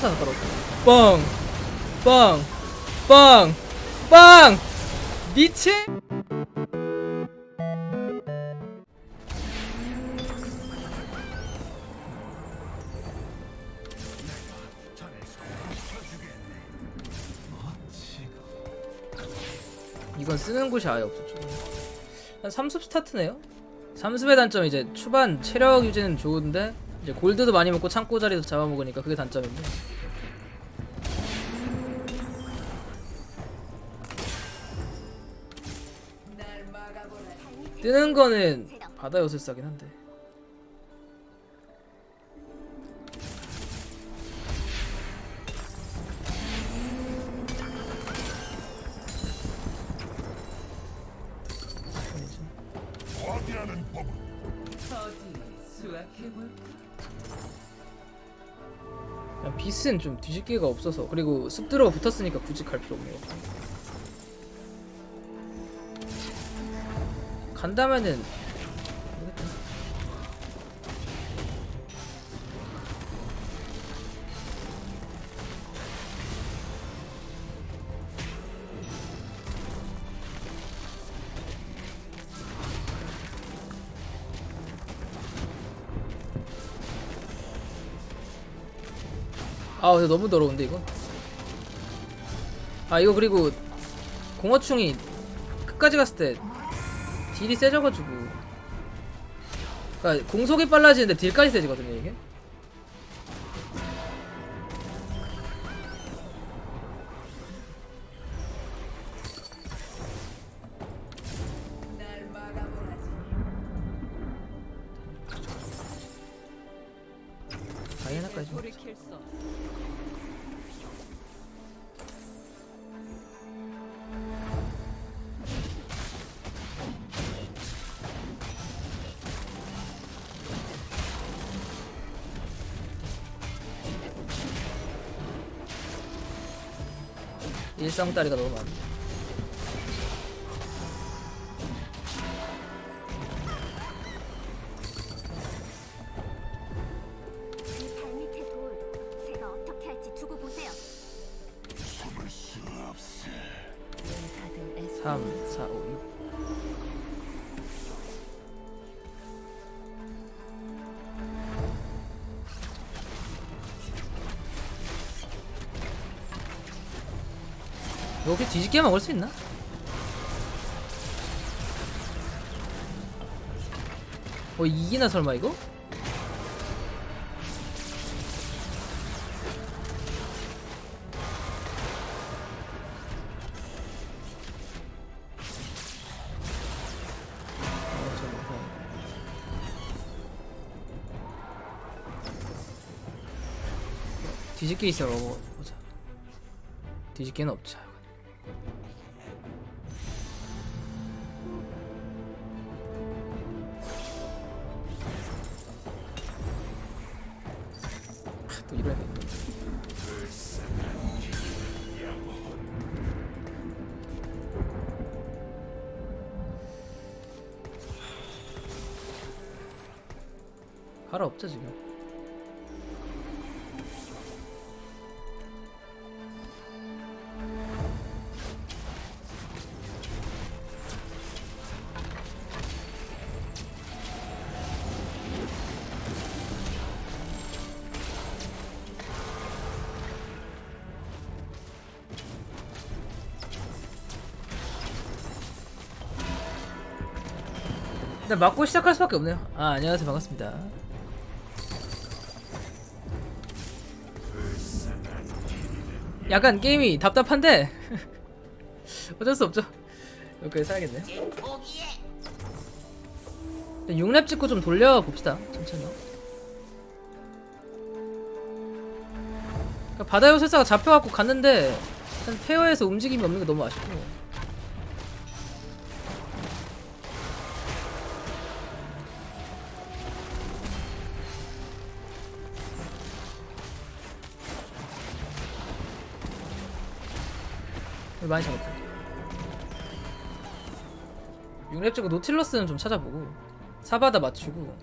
바로 빵! 빵! 빵! 빵! 미친! 이건 쓰는 곳이 아예 없었죠. 한 3습 스타트네요. 3습의 단점 이제 초반 체력 유지는 좋은데 이제 골드도 많이 먹고 창고 자리도 잡아먹으니까 그게 단점인데. 뜨는 거는 바다 요술사긴 한데. 그냥 비 스는 좀 뒤집기가 없어서 그리고 습드로가 붙었으니까 굳이 갈 필요 없네요. 간다면은 아 근데 너무 더러운데 이거? 아 이거 그리고 공어충이 끝까지 갔을 때 딜이 세져가지고. 그니까 공속이 빨라지는데 딜까지 세지거든요 이게 돌이킬 수 없어. 일성 다리가 너무 많아 혹시 뒤집게 먹을 수 있나? 어 이기나 설마 이거? 뒤집게 있어 뒤집게는 없자 하, 또 이래야 돼 가라 없자 지금 일단 맞고 시작할 수밖에 없네요. 아 안녕하세요 반갑습니다. 약간 게임이 답답한데 어쩔 수 없죠. 이렇게 사야겠네. 6렙 찍고 좀 돌려 봅시다. 천천히. 그러니까 바다 요술사가 잡혀갖고 갔는데 일단 페어에서 움직임이 없는 게 너무 아쉽고. 많이 잡았다. 6렙 찍고 노틸러스는 좀 찾아보고 사바다 맞추고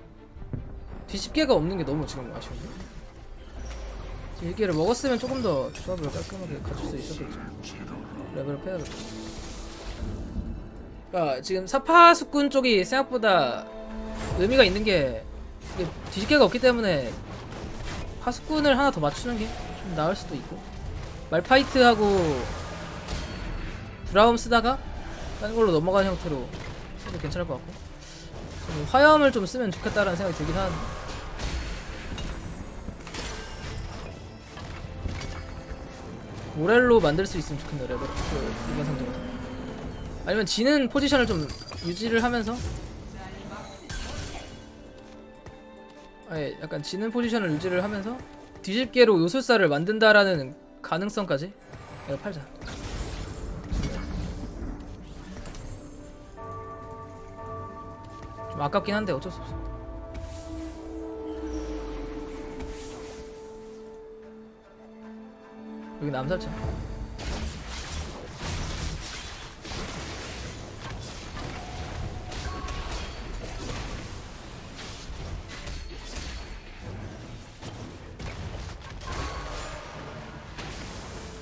뒤집개가 없는 게 너무 지금 아쉬운데 일기를 먹었으면 조금 더 조합을 깔끔하게 갖출 수 있었겠죠. 레벨업 해야겠다. 그러니까 지금 사파수꾼 쪽이 생각보다 의미가 있는 게 뒤집개가 없기 때문에 파수꾼을 하나 더 맞추는 게 좀 나을 수도 있고 말파이트하고 브라움 쓰다가 다른 걸로 넘어가는 형태로 해도 괜찮을 것 같고. 저는 화염을 좀 쓰면 좋겠다라는 생각이 들긴 하는데 모렐로 만들 수 있으면 좋겠네 레벨 그 이번 상점 아니면 지는 포지션을 좀 유지를 하면서? 아예 약간 지는 포지션을 유지를 하면서 뒤집개로 요술사를 만든다라는 가능성까지? 이거 팔자 좀 아깝긴 한데 어쩔 수 없어. 여기 남살차 어,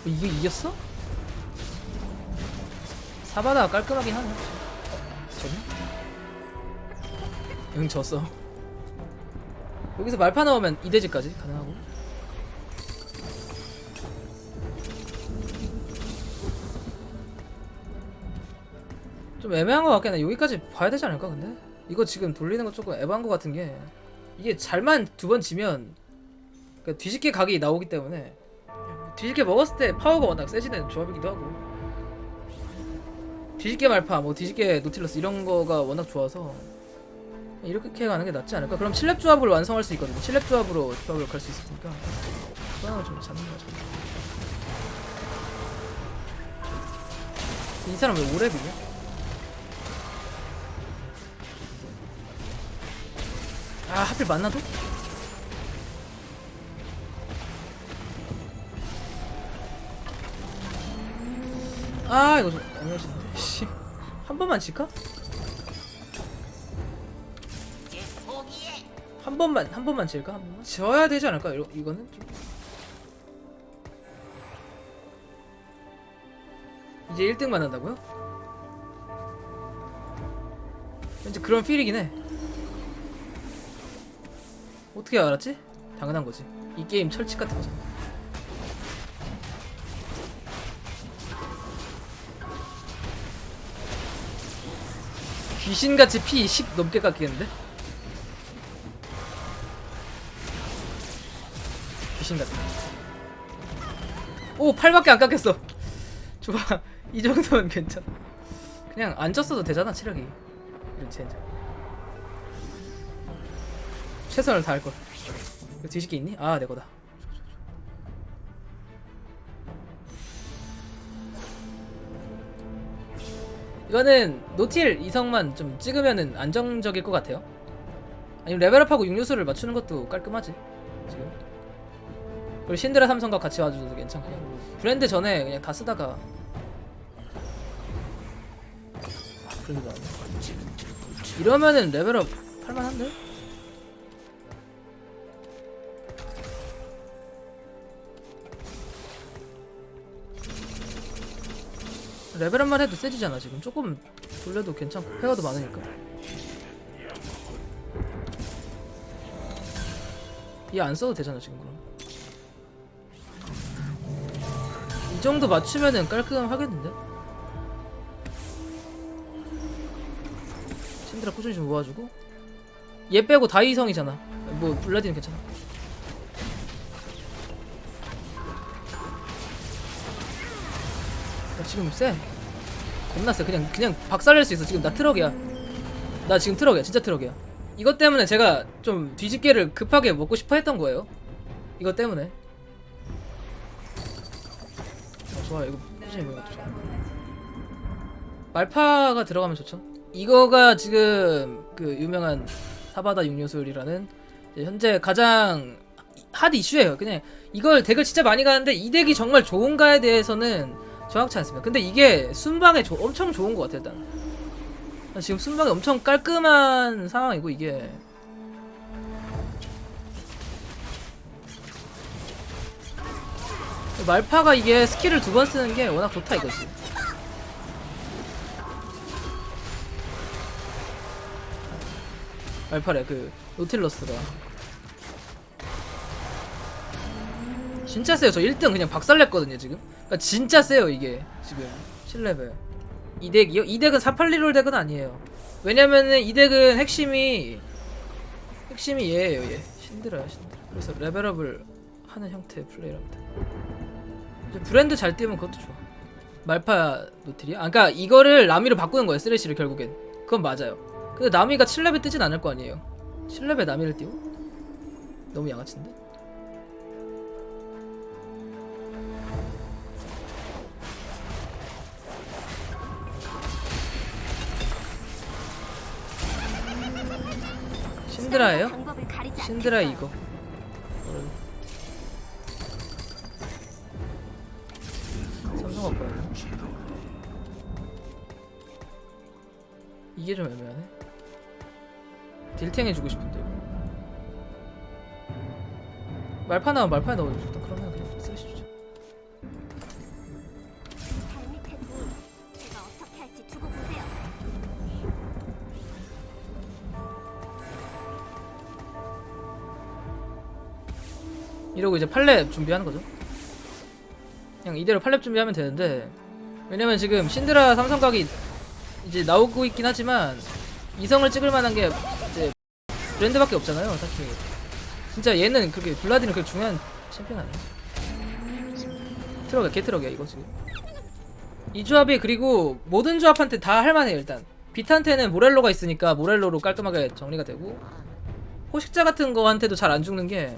이게 이겼어? 사바다 깔끔하긴 하네 응 졌어. 여기서 말파 나오면 이대지까지 가능하고. 좀 애매한 것 같긴 해. 여기까지 봐야 되지 않을까 근데? 이거 지금 돌리는 거 조금 애매한 것 같은 게 이게 잘만 두 번 지면 그러니까 뒤집개 각이 나오기 때문에 뒤집개 먹었을 때 파워가 워낙 세지는 조합이기도 하고. 뒤집개 말파 뭐 뒤집개 노틸러스 이런 거가 워낙 좋아서 이렇게 가는 게 낫지 않을까? 그럼 7렙 조합을 완성할 수 있거든요 7렙 조합으로 조합을 갈 수 있으니까 그거는 좀 잡는 거죠 이 사람 왜 5렙이냐? 아 하필 만나도? 아 이거 좀 애매해지는데 씨. 한 번만 칠까? 한 번만 한 번만 칠까? 한 번만? 지어야 되지 않을까? 이거, 이거는 좀 이제 1등 만난다고요? 왠지 그런 필이긴 해 어떻게 알았지? 당연한 거지 이 게임 철칙 같은 거잖아 귀신같이 피 10 넘게 깎이겠는데? 귀신 같은 오 8밖에 안 깎였어. 좋아 이 정도면 괜찮아. 그냥 안 쪘어도 되잖아 체력이. 이런 젠장 최선을 다할 걸. 이거 뒤집기 있니? 아 내 거다. 이거는 노틸 이성만 좀 찍으면은 안정적일 것 같아요. 아니면 레벨업하고 육류수를 맞추는 것도 깔끔하지 지금 그리고 신드라 삼성과 같이 와줘도 괜찮고. 브랜드 전에 그냥 다 쓰다가. 아, 브랜드 나왔네 이러면은 레벨업 할만한데? 레벨업만 해도 세지잖아 지금. 조금 돌려도 괜찮고. 페어도 많으니까. 얘 안 써도 되잖아 지금 그럼 이 정도 맞추면은 깔끔하겠는데? 신드라 꾸준히 좀 모아주고? 얘 빼고 다 이성이잖아. 뭐 블라디는 괜찮아. 나 지금 쎄. 겁나 쎄. 그냥 그냥 박살낼 수 있어. 지금 나 트럭이야. 나 지금 트럭이야. 진짜 트럭이야. 이것 때문에 제가 좀 뒤집개를 급하게 먹고 싶어 했던 거예요. 이것 때문에 좋아 이거 먹는 것도 좋아 말파가 들어가면 좋죠 이거가 지금 그 유명한 사바다 육류술이라는 현재 가장 핫 이슈예요 그냥 이걸 덱을 진짜 많이 가는데 이 덱이 정말 좋은가에 대해서는 정확치 않습니다. 근데 이게 순방에 조- 엄청 좋은 것 같아 일단. 지금 순방이 엄청 깔끔한 상황이고 이게 말파가 이게 스킬을 두 번 쓰는 게 워낙 좋다 이거지. 말파래 그 노틸러스가 진짜 세요. 저 1등 그냥 박살냈거든요 지금. 그러니까 진짜 세요 이게 지금 7레벨. 이 덱이요? 이 덱은 482롤 덱은 아니에요. 왜냐면은 이 덱은 핵심이 핵심이 얘예요 얘. 신드라야 신드라. 그래서 레벨업을 하는 형태의 플레이랍니다. 브랜드 잘 띄우면 그것도 좋아. 말파 노틸이야? 아, 그러니까 이거를 나미로 바꾸는 거예요 쓰레쉬를 결국엔. 그건 맞아요. 근데 나미가 7레벨 뜨진 않을 거 아니에요. 7레벨 나미를 띄워? 너무 양아치인데? 신드라예요? 신드라. 이거. 바꿔야 이게 좀 애매하네. 딜탱 해주고 싶은데 이거. 말파 나와 말파 넣어주고 싶다. 그러면 그냥 보세요. 이러고 이제 팔렙 준비하는 거죠. 그냥 이대로 팔렙 준비하면 되는데 왜냐면 지금 신드라 삼성각이 이제 나오고 있긴 하지만 이성을 찍을 만한 게 이제 브랜드밖에 없잖아요. 딱히 진짜 얘는 그렇게 블라디는 그렇게 중요한 챔피언 아니야. 트럭이야 개트럭이야 이거 지금. 이 조합이 그리고 모든 조합한테 다 할만해요 일단. 빛한테는 모렐로가 있으니까 모렐로로 깔끔하게 정리가 되고 포식자 같은 거한테도 잘 안 죽는 게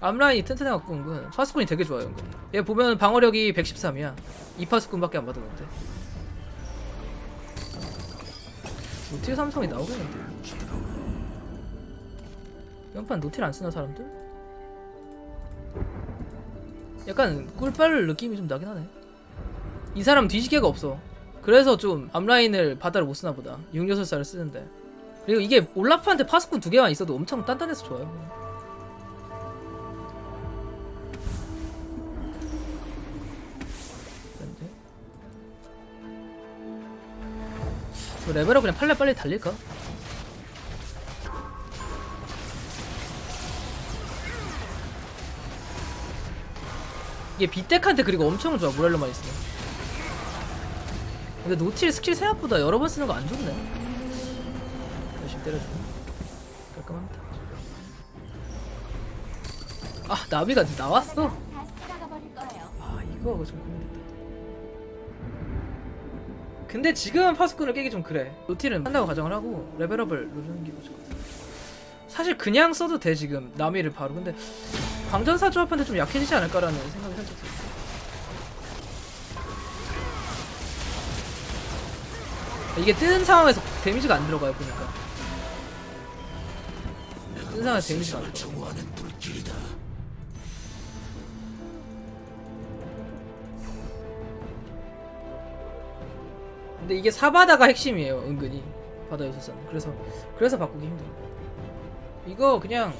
앞라인이 튼튼해갖고 은근 파스꾼이 되게 좋아요 은근 얘 보면 방어력이 113이야. 2파스꾼밖에 안 받았는데. 노틸 삼성이 나오겠는데? 연판 노틸 안 쓰는 사람들? 약간 꿀빨 느낌이 좀 나긴 하네. 이 사람 뒤지개가 없어. 그래서 좀 앞라인을 바다를 못 쓰나 보다. 6요술사를 쓰는데. 그리고 이게 올라프한테 파스꾼 두 개만 있어도 엄청 단단해서 좋아요 레벨업 그냥 팔레 빨리 달릴까? 이게 빗덱한테 그리고 엄청 좋아 모렐로만 있으면. 근데 노틸 스킬 생각보다 여러 번 쓰는 거 안 좋네. 열심히 때려줘 깔끔합니다. 아 나비가 나왔어. 아 이거 좀 고민됐다 근데 지금은 파스꾼을 깨기 좀 그래. 노틸은 한다고 가정을 하고 레벨업을 누르는 게 맞을 것 같아. 사실 그냥 써도 돼 지금. 나미를 바로. 근데 광전사 조합한테 좀 약해지지 않을까라는 생각이 살짝 들어 이게 뜨는 상황에서 데미지가 안 들어가요 보니까. 뜨는 상황에서 데미지가 안 들어가 근데 이게 사바다가 핵심이에요 은근히. 바다 요소사는. 그래서 그래서 바꾸기 힘들어 이거 그냥.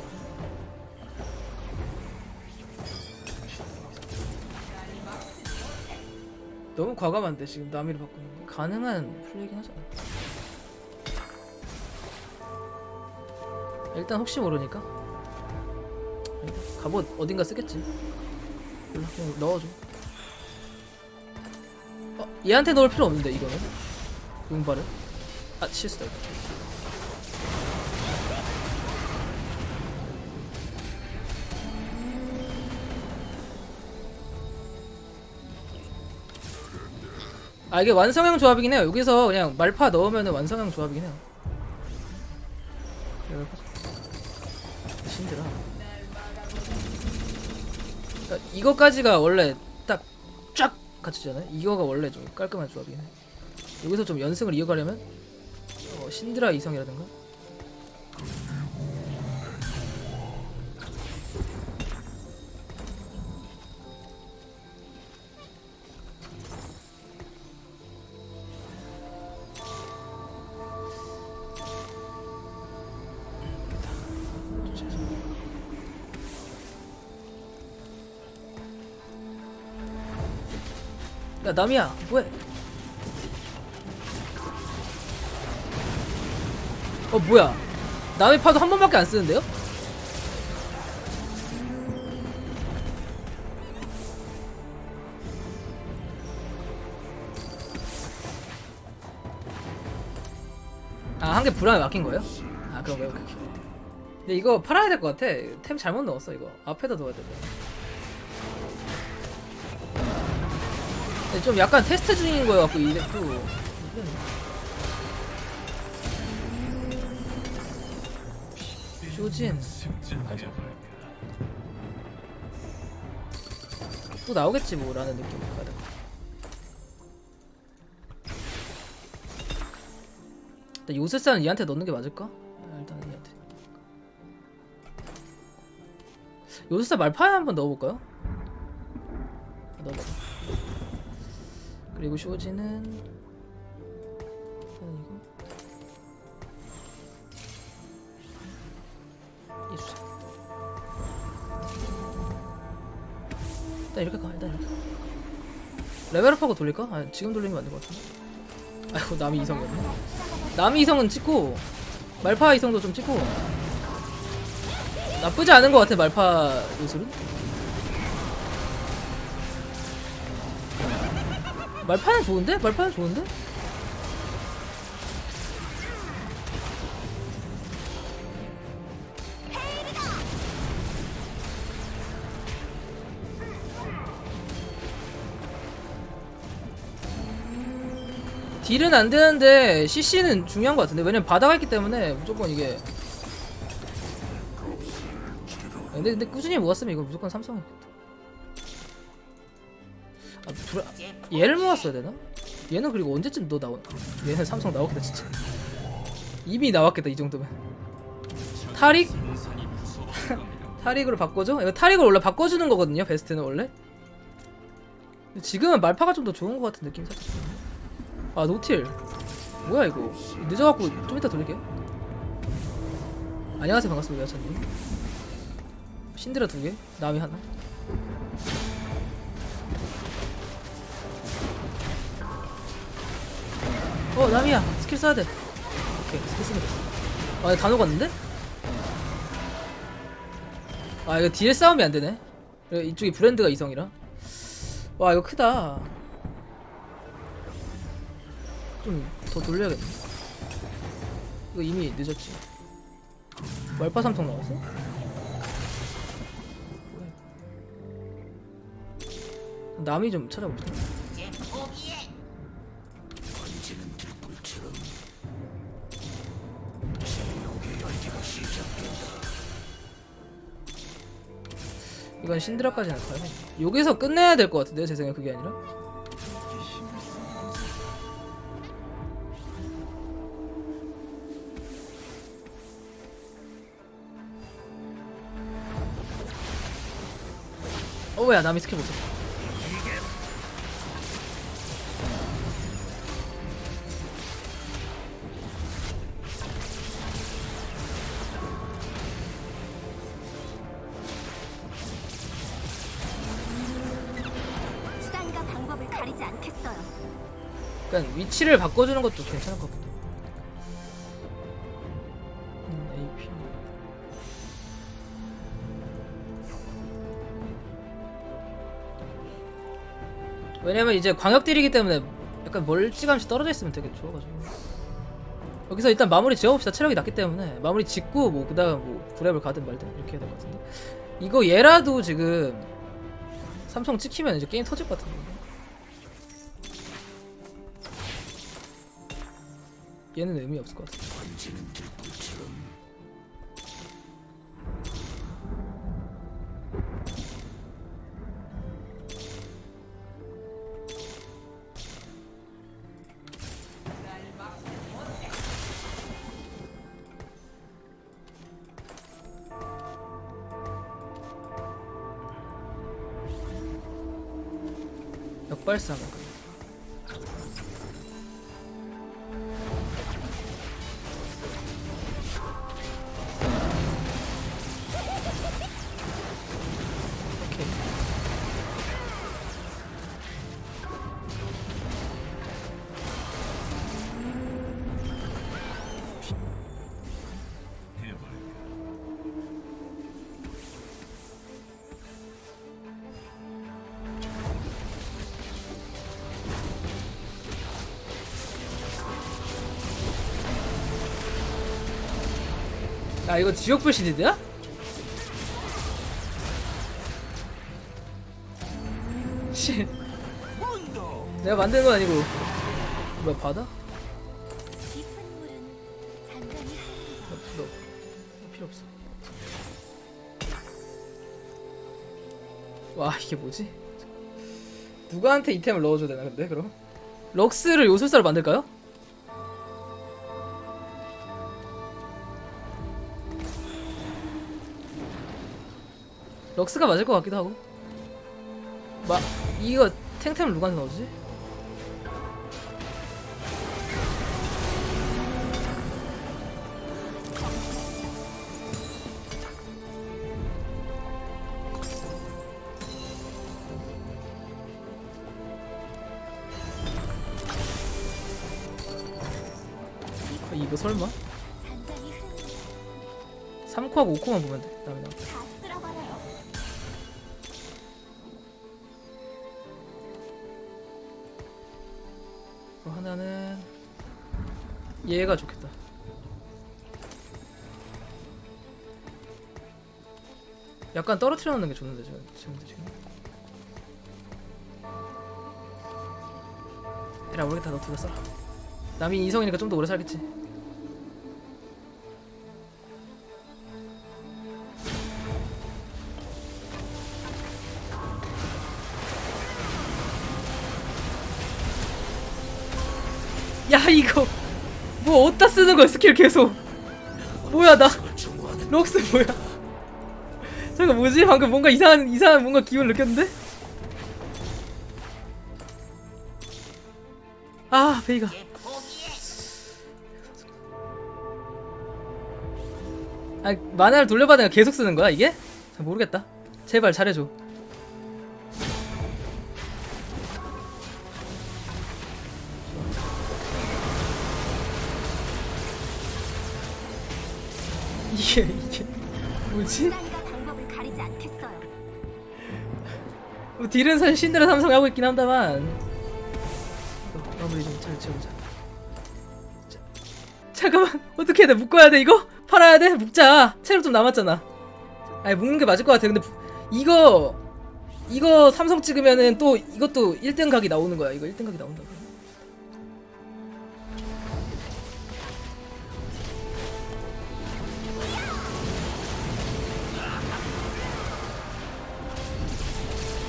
너무 과감한데 지금 나미를 바꾸는 게. 가능한 플레이긴 하잖아 일단 혹시 모르니까. 갑옷 어딘가 쓰겠지. 몰라 그냥 넣어줘. 어, 얘한테 넣을 필요 없는데 이거는? 용발을? 아 실수다 이거. 아 이게 완성형 조합이긴 해요. 여기서 그냥 말파 넣으면 완성형 조합이긴 해요. 신드라 그러니까 이거까지가 원래 갖추잖아요. 이거가 원래 좀 깔끔한 조합이긴 해. 여기서 좀 연승을 이어가려면 어, 신드라 이성이라든가 야 남이야 왜? 어 뭐야? 남의 파도 한 번밖에 안 쓰는데요? 아 한 개 불안에 막힌 거예요? 아 그런? 오케이. 근데 이거 팔아야 될 것 같아. 템 잘못 넣었어 이거. 앞에다 넣어야 돼. 근데 좀 약간 테스트 중인 거여 갖고 이 덱도 쇼진 또 나오겠지 뭐라는 느낌 가득. 일단 요새사는 얘한테 넣는 게 맞을까? 아, 일단 얘한테. 요새사 말파에 한번 넣어볼까요? 넣어봐. 그리고 쇼지는 일단 이거 이수사. 일단 이렇게 가. 일단 이렇게. 레벨업하고 돌릴까? 아 지금 돌리면 안 될 것 같은데. 아이고 남이 이성이었네. 남이 이성은 찍고 말파 이성도 좀 찍고 나쁘지 않은 것 같아 말파 요술은. 말파는 좋은데? 말파는 좋은데? 딜은 안 되는데 CC는 중요한 것 같은데 왜냐면 바다가 있기 때문에 무조건 이게 근데, 근데 꾸준히 모았으면 이거 무조건 삼성이겠다 아, 불 얘를 모았어야 되나? 얘는 그리고 언제쯤 너 나오나? 얘는 삼성 나오겠다 진짜 이미 나왔겠다 이 정도면 타릭? 타릭으로 바꿔줘? 이거 타릭을 원래 바꿔주는 거거든요 베스트는 원래 지금은 말파가 좀 더 좋은 것 같은 느낌이 살짝. 아 노틸 뭐야 이거 늦어갖고 좀 이따 돌릴게요 안녕하세요 반갑습니다 여차님 신드라 두개 남이 하나 어 남이야 스킬 써야 돼 오케이 스킬 쓰면 됐어 아다 녹았는데? 아 이거 딜 싸움이 안 되네 이쪽이 브랜드가 이성이라 와 이거 크다 좀 더 돌려야겠네. 이거 이미 늦었지. 말파 삼성 나왔어? 남이 좀 찾아봅시다. 이건 신드라까지는 가야 돼. 여기서 끝내야 될 것 같은데 제 생각 그게 아니라. 어 뭐야 남이 스킬 못 썼어 위치를 바꿔주는 것도 괜찮을 것 같아 음, AP 왜냐면 이제 광역딜이기 때문에 약간 멀찌감치 떨어져 있으면 되게 좋아가지고. 여기서 일단 마무리 지어봅시다. 체력이 낮기 때문에. 마무리 짓고 뭐 그다음 뭐 브랩을 가든 말든 이렇게 해야 될 것 같은데. 이거 얘라도 지금 삼성 찍히면 이제 게임 터질 것 같은데 얘는 의미 없을 것 같아 아 이거 지옥불 시리드야? 씨 내가 만든 건 아니고 뭐야 바다? 너, 너 필요 없어 와 이게 뭐지? 누구한테 이템을 넣어줘야 되나 근데 그럼? 럭스를 요술사로 만들까요? 럭스가 맞을 것 같기도 하고 마 이거 탱템을 누구한테 넣어주지? 아, 이거 설마? 잔잔히 흐르는 3코하고 5코만 보면 돼 다음에 얘가 좋겠다. 약간 떨어뜨려 놓는 게 좋는데 지금 지금. 에라 모르겠다 너 둘다 써. 남이 이성이니까 좀 더 오래 살겠지. 야 이거 뭐 어디다 쓰는 거야 스킬 계속. 뭐야 나. 럭스 뭐야? 잠깐 뭐지? 방금 뭔가 이상한 이상한 뭔가 기분 느꼈는데? 아 베이가. 아 만화를 돌려받으니까 계속 쓰는 거야 이게? 잘 모르겠다. 제발 잘해줘 이게 이게. 뭐지? 시간이가 방법을 가리지 않겠어요. 뭐 딜은 사실 신드라 삼성 하고 있긴 합니다만. 어, 마무리 좀잘 지어보자. 자, 잠깐만. 어떻게 해야 돼? 묶어야 돼 이거? 팔아야 돼? 묶자. 체력 좀 남았잖아. 아니 묶는 게 맞을 것 같아. 근데 부- 이거 이거 삼성 찍으면은 또 이것도 1등 각이 나오는 거야. 이거 1등 각이 나온다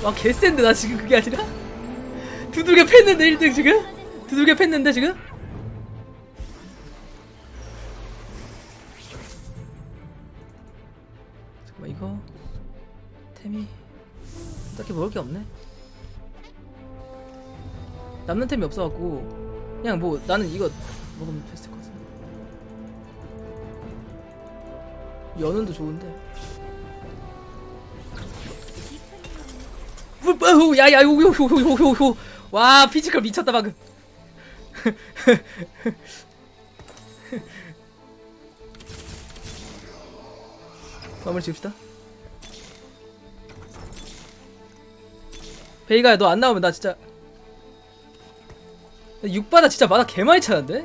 와 개센데 나 지금 그게 아니라? 두들겨 팼는데 1등 지금? 두들겨 팼는데 지금? 잠깐만 이거? 템이? 딱히 먹을 게 없네? 남는 템이 없어갖고 그냥 뭐 나는 이거 먹으면 됐을 것 같은데. 연은도 좋은데 야야 요요요요요요 와 피지컬 미쳤다 방금. 마무리 지읍시다. 베이가야 너 안 나오면 나 진짜. 육바다 진짜 마다 개 많이 차는데?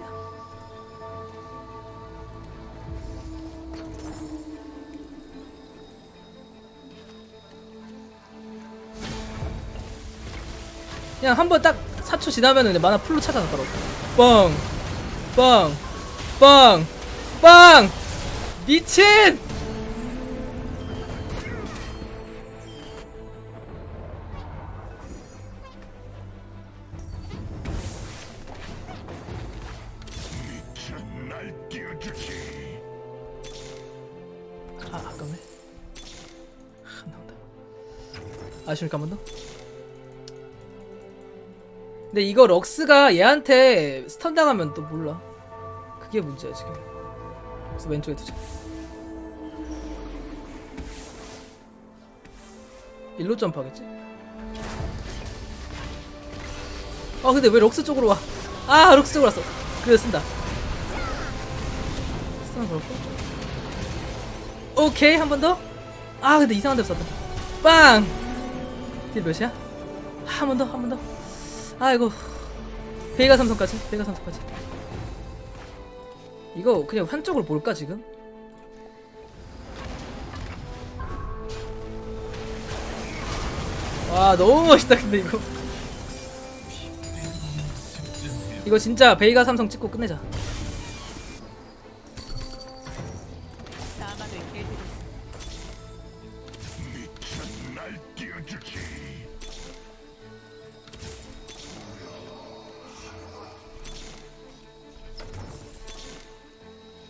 그냥 한 번 딱 4초 지나면은 이제 만화 풀로 바로 뻥! 뻥! 뻥! 뻥! 미친! 아 아쉬우니까 한 번 더? 근데 이거 럭스가 얘한테 스턴 당하면 또 몰라 그게 문제야 지금 그래서 왼쪽에 두자 일로 점프하겠지? 아 근데 왜 럭스 쪽으로 와? 아 럭스 쪽으로 왔어 그래 쓴다 스턴 걸었고 오케이 한 번 더. 아 근데 이상한 데로 쐈다. 빵. 딜 몇이야? 한 번 더, 한 번 더. 아이고. 베이가 삼성까지 베이가 삼성까지. 이거 그냥 한쪽으로 볼까 지금? 와 너무 멋있다 근데 이거. 이거 진짜 베이가 삼성 찍고 끝내자.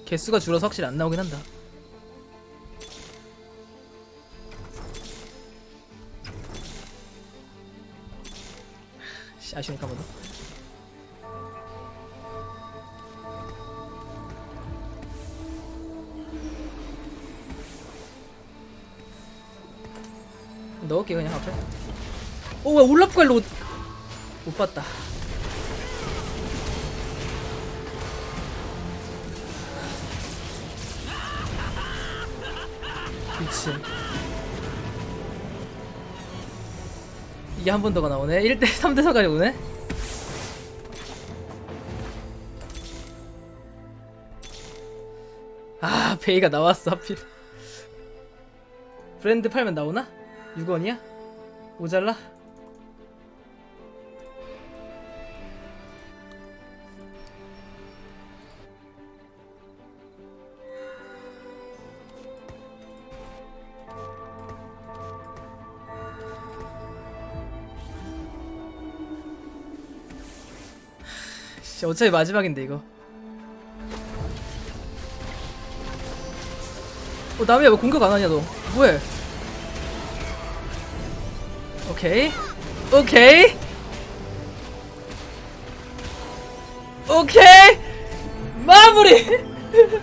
개수가 줄어서 확실히 안 나오긴 한다. 씨, 아쉬우니까 한번 더. 넣을게 그냥 앞에. 오왜 올라프갈로 못, 못 봤다 미친 이게 한 번 더가 나오네 1대 3대 4까지 오네 아 베이가 나왔어 하필 브랜드 팔면 나오나? 6원이야? 모자라? 씨, 어차피 마지막인데 이거. 어 남이야 왜 공격 안 하냐 너? 뭐해? 오케이. 오케이. 오케이. 마무리!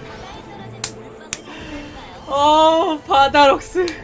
어 바다록스